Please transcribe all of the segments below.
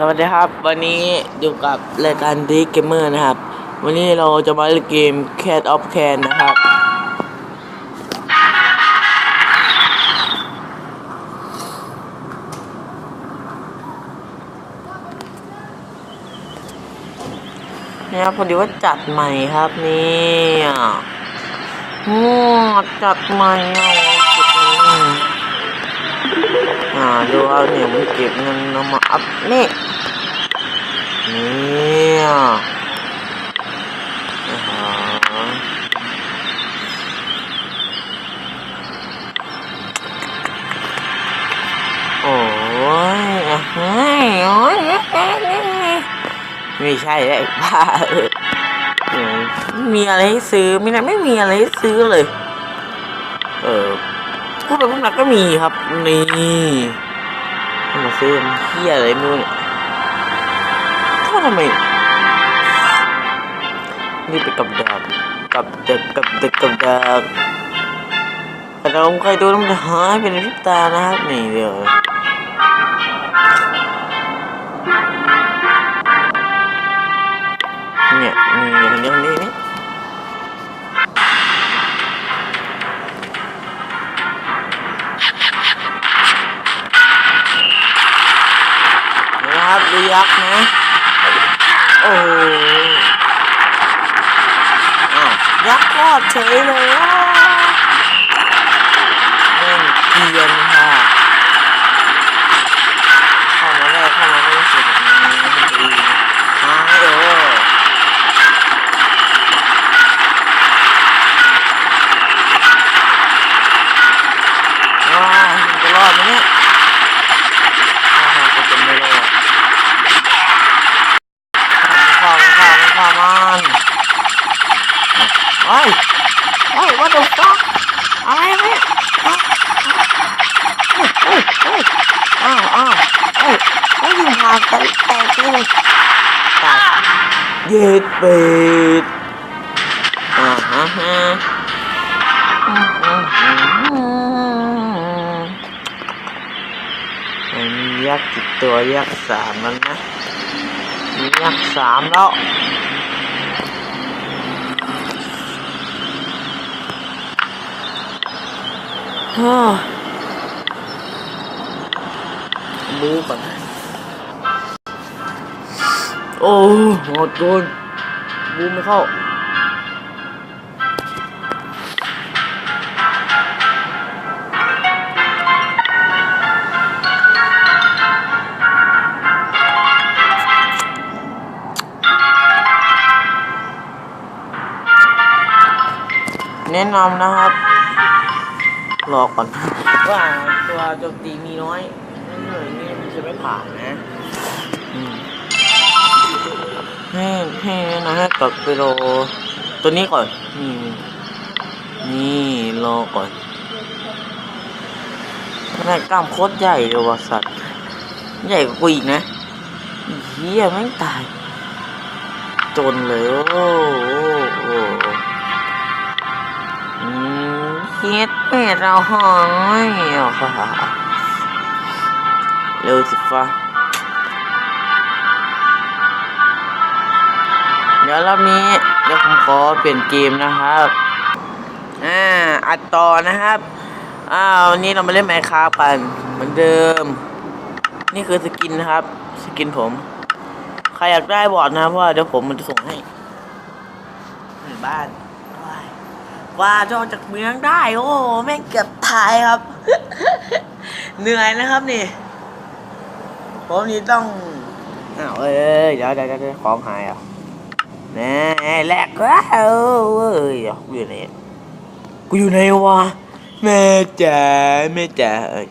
สวัสดีครับ วันนี้อยู่กับรายการดีเกมเมอร์นะครับ วันนี้เราจะมาเล่นเกม Cat of Can นะครับเนี่ยพอดีว่าจัดใหม่ครับนี่ยโอ้จัดใหม่อาจุดนี้ อ่าดูเอาเนี่ยมันเก็บเงินเอามาอัพนี่เนี่ยอ่าฮะโอ้ยอะเฮ้ยโอ้ยไม่ใช่ไอ้บ้าเออมีอะไรให้ซื้อไม่ได้ไม่มีอะไรให้ซื้อเลย พูดไปพูดมาก็มีครับ นี่มาซื้อมเฮียอะไรไม่รู้เนี่ยก็ทำไมนี่ไปกับดักกับดักกับดักกับดักแต่เราใครดูแล้วมันจะหายไปในพริบตานะครับนี่เดี๋ยวเนี่ยนี่คนนี้คนนี้ ดเฉยเลยอะเล่นเกรียนค่ะเข้ามาได้เข้ามาได้สุดนี้ดีหายเออว้าวมันจะรอดไหมเนี่ยอ้าวก็จะไม่รอดข้ามข้ามข้ามมัน เฮ้ยเฮ้ย what the fuck อะไรเนี่ยฮะเฮ้ยเฮ้ยเฮ้ยอ้าวอ้าวเฮ้ยเฮ้ยยิงผ่านไปแตกเลยตายเย็ดเป็ดอ่าฮะฮะอืมอืมอืมอืมไอ้มียักษ์กี่ตัวยักษ์สามมันนะมียักษ์สามแล้ว ฮ่าบูก่อนโอ้หมดโดนบูไม่เข้าแนะนำนะครับ รอก่อนว่าตัวโจมตีมีน้อยนั่นเลยนี่มันจะไม่ผ่านนะอืมให้ให้แนะนำให้กลับไปรอตัวนี้ก่อน นี่นี่รอก่อนแม่งกล้ามโคตรใหญ่เลยว่ะสัตว์ ใหญ่กว่ากูอีกนะเฮียแม่งตาย จนเลย โอ้โหโอ้โหอืม เฮ็ดเป็ดเราหอยเร็วสิฟ้าเดี๋ยวรอบนี้เดี๋ยวผมขอเปลี่ยนเกมนะครับอ่าอัดต่อนะครับอ้าววันนี้เรามาเล่นไมค์คากันเหมือนเดิม นี่คือสกินนะครับ สกินผม ใครอยากได้บอร์ดนะเพราะว่าเดี๋ยวผมมันจะส่งให้ในบ้าน ว่าจะออกจากเมืองได้ โอ้แม่งเกือบตายครับ เหนื่อยนะครับนี่ ผมนี่ต้องอ้าวเอ้ยเดี๋ยวเดี๋ยวเดี๋ยวของหายอะแน่แหลกแล้วเอ้ยเดี๋ยวกูอยู่ไหนกูอยู่ไหนวะแม่จ๋าแม่จ๋าเอ้ย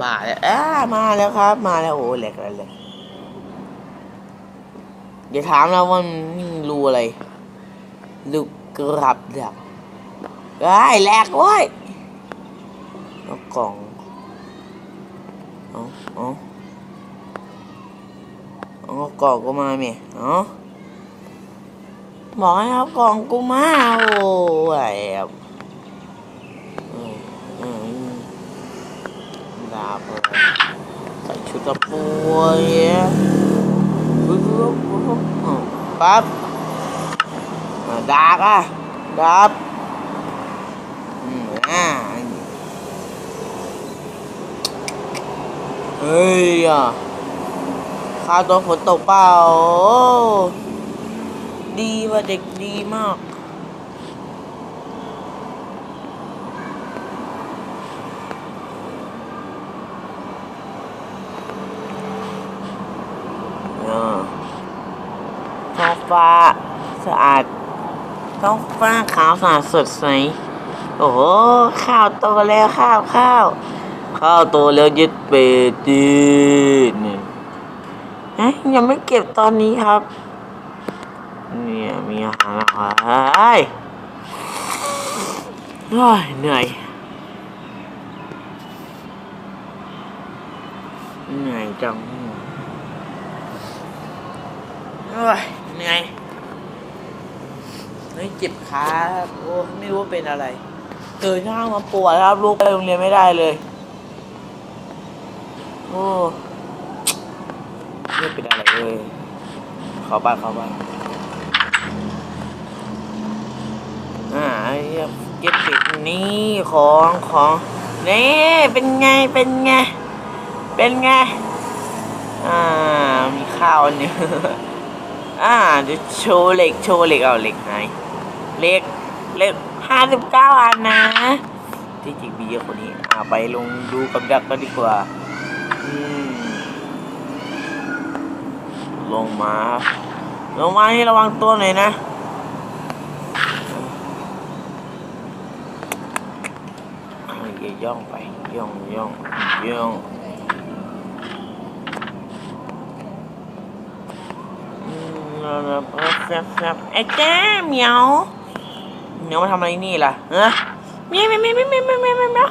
บ้าแล้วอ้ามาแล้วครับ มาแล้วโอ้แหลกแล้วแหลกอย่าถามนะว่ามันรูอะไรลูก กรับดักไอ้ยแหลกเว้ยเอากล่องเอาเอาเอากล่องกูมาเมียเอาบอกให้เอากล่องกูมาโอ้ยแบบอืมอืมดาบเลยใส่ชุดสปูเยปึ๊บปึ๊บปึ๊บปึ๊บปั๊บ ดาบอะดาบอืมอ่าเฮ้ยอะข้าตัวฝนตกเปล่าดีว่ะเด็กดีมากอ่าท้องฟ้าสะอาด ท้องฟ้าขาวสะอาดสดใส โอ้โห ข้าวโตแล้วข้าวข้าว ข้าวโตแล้วยึดเปจีนี่เอ๊ะยังไม่เก็บตอนนี้ครับ เนี่ยมีอาหารอะไรเฮ้ยเหนื่อยเหนื่อยจังเอ้ยเหนื่อย เฮ้ยเจ็บขาครับโอ้ไม่รู้ว่าเป็นอะไรตื่นเช้ามาปวดครับลูกไปโรงเรียนไม่ได้เลยโอ้ไม่เป็นอะไรเลยเข้าบ้านเข้าบ้านอ่าเยเก็บปิดนี่ของของนี่เป็นไงเป็นไงเป็นไงอ่ามีข้าวอันนี้ อ่าเดี๋ยวโชว์เหล็กโชว์เหล็กเอาเหล็กไหนเหล็กเหล็กห้าสิบเก้าอันนะ ที่จริงมีเยอะกว่านี้อ่าไปลงดูกับดักกันดีกว่าอืมลงมา ลงมานี่ระวังตัวหน่อยนะอ่อย่าย่องไปย่องย่องย่อง อื มแซ่บแซ่บไอ้แจ้เหมียวเหมียวมาทำอะไรนี่ล่ะเออเมียเมียวเมียวเมียวเมียวเมียวเมียวเมีมี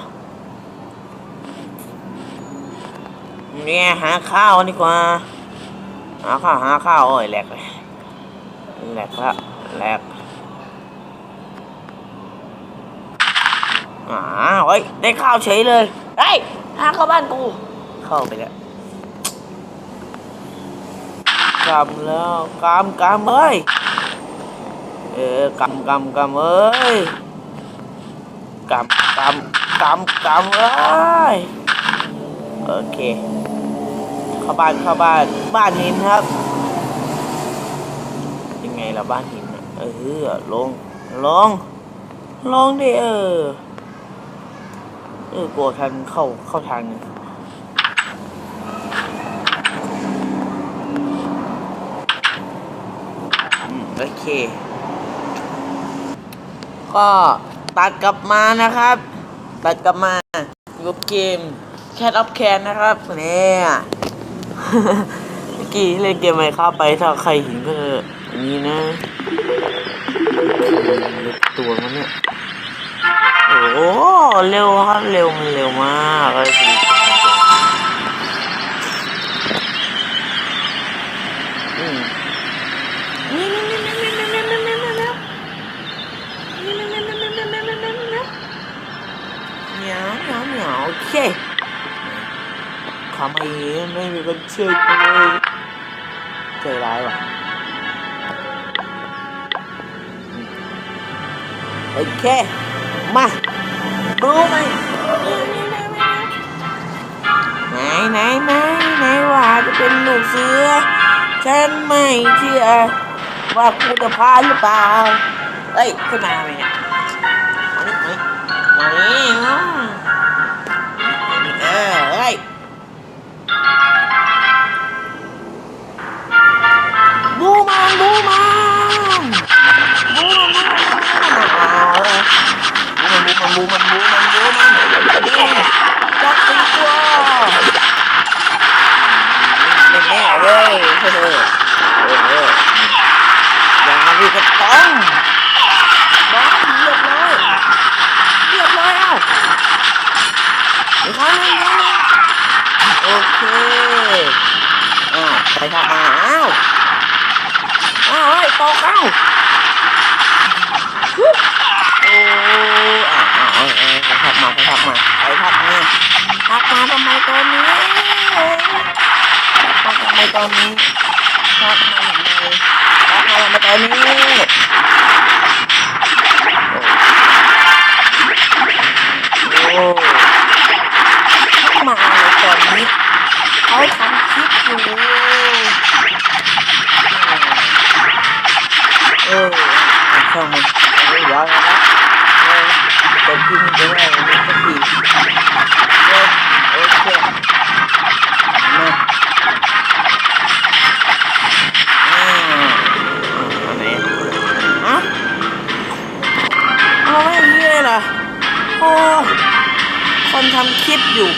เนี่ยหาข้าวดีกว่า หาข้าวหาข้าวโอ้ยแหลกเลยแหลกละแหลกอ่าเฮ้ยได้ข้าวเฉยเลยเฮ้ยหาเข้าบ้านกู เข้าไปแล้ว กำแล้วกำกำเอ้ยเออกำกำกำเอ้ยกำกำกำกำเอ้ยโอเคเข้าบ้านเข้าบ้านบ้านหินครับ ยังไงล่ะบ้านหินเออลงลงลงดิเออเออกลัวทันเข้าเข้าทางนึง โอเค ก็ตัดกลับมานะครับ ตัดกลับมายู่กับเกม Cat of Can นะครับเนี่ยเมื่อกี้เล่นเกมไหมครับไปถ้าใครเห็นก็อันนี้นะตัวมันเนี่ยโอ้เร็วครับเร็วมันเร็วมากเลย เหมียวโอเคทำไมไม่มีคนช่วยกูเลยใจร้ายว่ะโอเค มาดูไหมไหนไหนไหนไหนว่าจะเป็นลูกเสือ ฉันไม่เชื่อว่ากูจะพลาดหรือเปล่าเอ้ย ขึ้นมาไหมเนี่ยมานี่มานี่มานี่ Buman, buman. Buman, buman, buman, buman. ไปทัด้อ้าวอ้าวไอ้ตอกเอ้าโอ้อ้าวอ้าไปทักมาไปทักมาไปทักมาทักมาทำไมตอนนี้พัมาทำไมตอนนี้ทักมาทำไมพัมาทำไมตอนนี้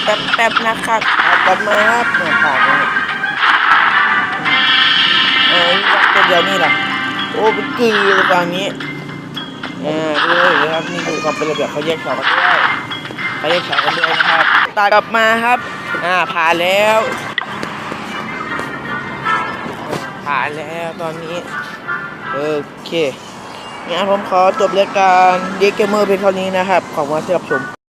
ลิปอยู่แป๊บๆนะครับเอากลับมาครับเนี่ยผ่านเลยเออยักตัวเดียวนี่แหละโอ้เป็นกีเลยตอนนี้เออดูเลยนะครับนี่ดูความเป็นระเบียบเขาแยกแถวกันด้วยเขาแยกแถวกันด้วยนะครับตากลับมาครับ อ่าผ่านแล้วผ่านแล้วตอนนี้โอเคงั้นผมขอจบรายการเดีเกมเมอร์เพียงเท่านี้นะครับ ขอบคุณที่รับชม